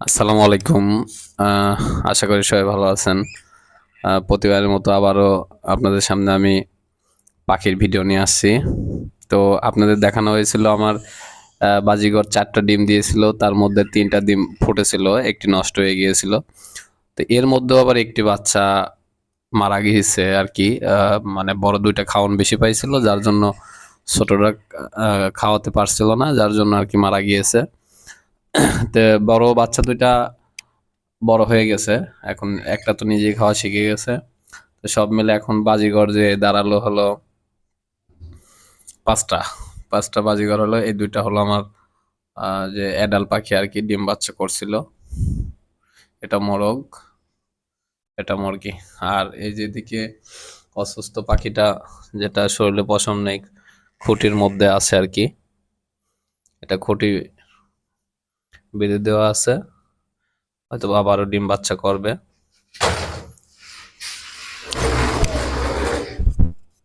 আসসালামু আলাইকুম। আশা করি সবাই ভালো আছেন। প্রতিবারের মতো আবারও আপনাদের সামনে আমি পাখির ভিডিও নিয়ে আসছি। তো আপনাদের দেখানো হয়েছিল আমার আহ, বাজিগর চারটা ডিম দিয়েছিল তার মধ্যে তিনটা ডিম ফুটেছিল একটি নষ্ট হয়ে গিয়েছিল। তো এর মধ্যেও আবার একটি বাচ্চা মারা গিয়েছে আর কি। মানে বড় দুইটা খাওয়ান বেশি পাইছিল যার জন্য ছোটরা খাওয়াতে পারছিল না যার জন্য আর কি মারা গিয়েছে। তো বড় বাচ্চা দুইটা বড় হয়ে গেছে। এখন একটা তো নিজেই খাওয়া শিখে গেছে। তো সব মিলে এখন বাজিগর যে দাঁড়াল হলো পাঁচটা। পাঁচটা বাজিগর হলো, এই দুইটা হলো আমার যে অ্যাডাল পাখি আর কি ডিম বাচ্চা করছিল। এটা মোরগ, এটা মুরগি। আর এই যেদিকে অসুস্থ পাখিটা, যেটা শরীরে পশম নেই, খুঁটির মধ্যে আছে আর কি। এটা খুঁটি বেঁধে দেওয়া আছে। হয়তো আবারও ডিম বাচ্চা করবে।